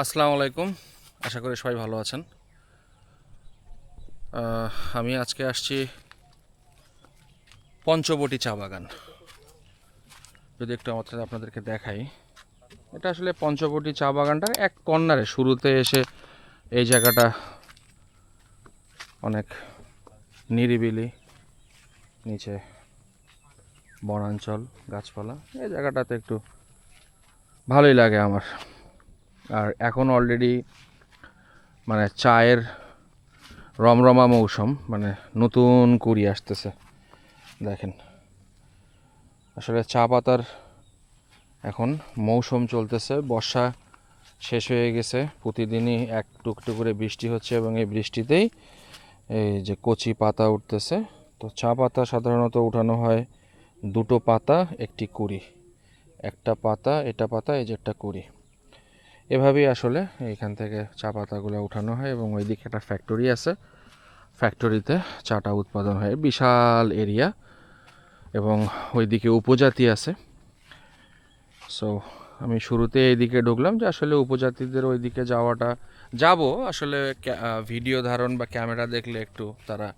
আসসালামু আলাইকুম। আশা করি সবাই ভালো আছেন। আমি আজকে আসছি পঞ্চবটি চা বাগান। যদি একটু আমার আপনাদেরকে দেখাই, এটা আসলে পঞ্চবটি চা বাগানটার এক কর্নারে। শুরুতে এসে এই জায়গাটা অনেক নিরিবিলি, নিচে বনাঞ্চল, গাছপালা। এই জায়গাটাতে একটু ভালোই লাগে আমার। আর এখন অলরেডি মানে চায়ের রমরমা মৌসুম মানে নতুন কুড়ি আসতেছে। দেখেন, আসলে চা পাতার এখন মৌসুম চলতেছে, বর্ষা শেষ হয়ে গেছে, প্রতিদিনই এক টুকটুক করে বৃষ্টি হচ্ছে এবং এই বৃষ্টিতেই এই যে কচি পাতা উঠতেছে। তো চা পাতা সাধারণত উঠানো হয় দুটো পাতা, একটি কুড়ি। একটা পাতা, এটা পাতা, এই যে একটা কুড়ি। এভাবেই আসলে এইখান থেকে চা পাতাগুলো উঠানো হয় এবং ওইদিকে একটা ফ্যাক্টরি আছে। ফ্যাক্টরিতে চাটা উৎপাদন হয়। বিশাল এরিয়া এবং ওইদিকে উপজাতি আছে। সো আমি শুরুতে এইদিকে ঢুকলাম যে আসলে উপজাতিদের ওইদিকে যাওয়াটা, যাব আসলে ভিডিও ধারণ বা ক্যামেরা দেখলে একটু তারা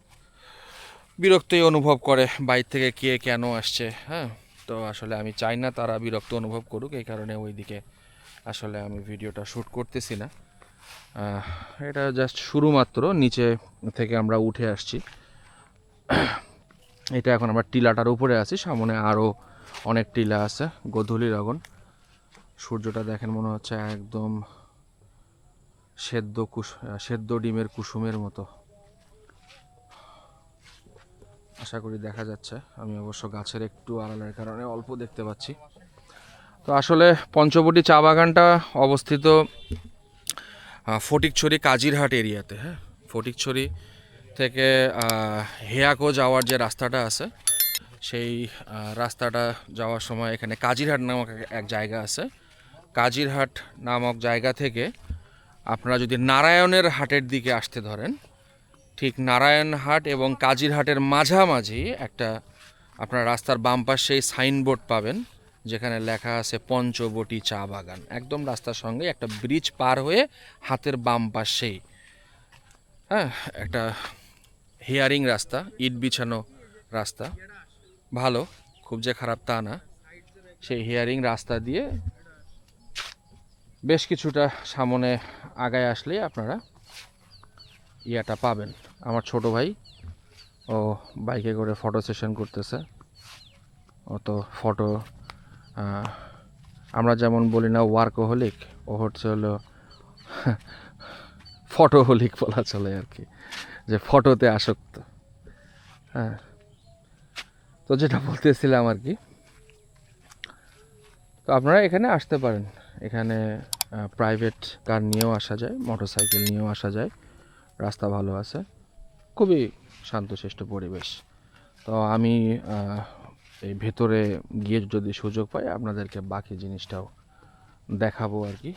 বিরক্তই অনুভব করে বাইর থেকে কে কেন আসছে হ্যাঁ? তো আসলে আমি চাই না তারা বিরক্ত অনুভব করুক, এই কারণে ওইদিকে আসলে আমি ভিডিওটা শ্যুট করতেছি না। এটা জাস্ট শুরু মাত্র নিচে থেকে আমরা উঠে আসছি। এটা এখন আমরা টিলাটার উপরে আছি, সামনে আরও অনেক টিলা আছে গধূলি লগন সূর্যটা দেখেন মনে হচ্ছে একদম সেদ্ধ কুস সেদ্ধ ডিমের কুসুমের মতো। আশা করি দেখা যাচ্ছে। আমি অবশ্য গাছের একটু আড়ালের কারণে অল্প দেখতে পাচ্ছি। তো আসলে পঞ্চবটি চা বাগানটা অবস্থিত ফটিকছড়ি কাজিরহাট এরিয়াতে হ্যাঁ? ফটিকছড়ি থেকে হেয়াকো যাওয়ার যে রাস্তাটা আছে, সেই রাস্তাটা যাওয়ার সময় এখানে কাজিরহাট নামক এক- জায়গা আছে। কাজিরহাট নামক জায়গা থেকে আপনারা যদি নারায়ণের হাটের দিকে আসতে ধরেন, ঠিক নারায়ণহাট এবং কাজিরহাটের মাঝামাঝি একটা আপনার রাস্তার বাম পাশেই সাইনবোর্ড পাবেন। যেখানে লেখা আছে পঞ্চবটি চা বাগান। একদম রাস্তার সঙ্গে একটা ব্রিজ পার হয়ে হাতের বাম পাশেই। হ্যাঁ একটা হেয়ারিং রাস্তা, ইট বিছানো রাস্তা। ভালো, খুব যে খারাপ তা না। সেই হেয়ারিং রাস্তা দিয়ে বেশ কিছুটা সামনে আগায় আসলেই আপনারা ইয়াটা পাবেন। আমার ছোট ভাই, ও বাইকে করে ফটো সেশন করতেছে। ও তো ফটো আমরা যেমন বলি না ওয়ার্কোহলিক, ও হচ্ছে হলো ফটোহলিক বলা চলে আর কি, যে ফটোতে আসক্ত। হ্যাঁ। তো যেটা বলতেছিলাম আর কি, তো আপনারা এখানে আসতে পারেন। এখানে প্রাইভেট কার নিয়েও আসা যায় মোটর সাইকেল নিয়েও আসা যায়, রাস্তা ভালো আছে, খুবই শান্তশিষ্ট পরিবেশ। তো আমি এই ভেতরে গিয়ে যদি সুযোগ পাই আপনাদেরকে বাকি জিনিসটাও দেখাবো আর কি।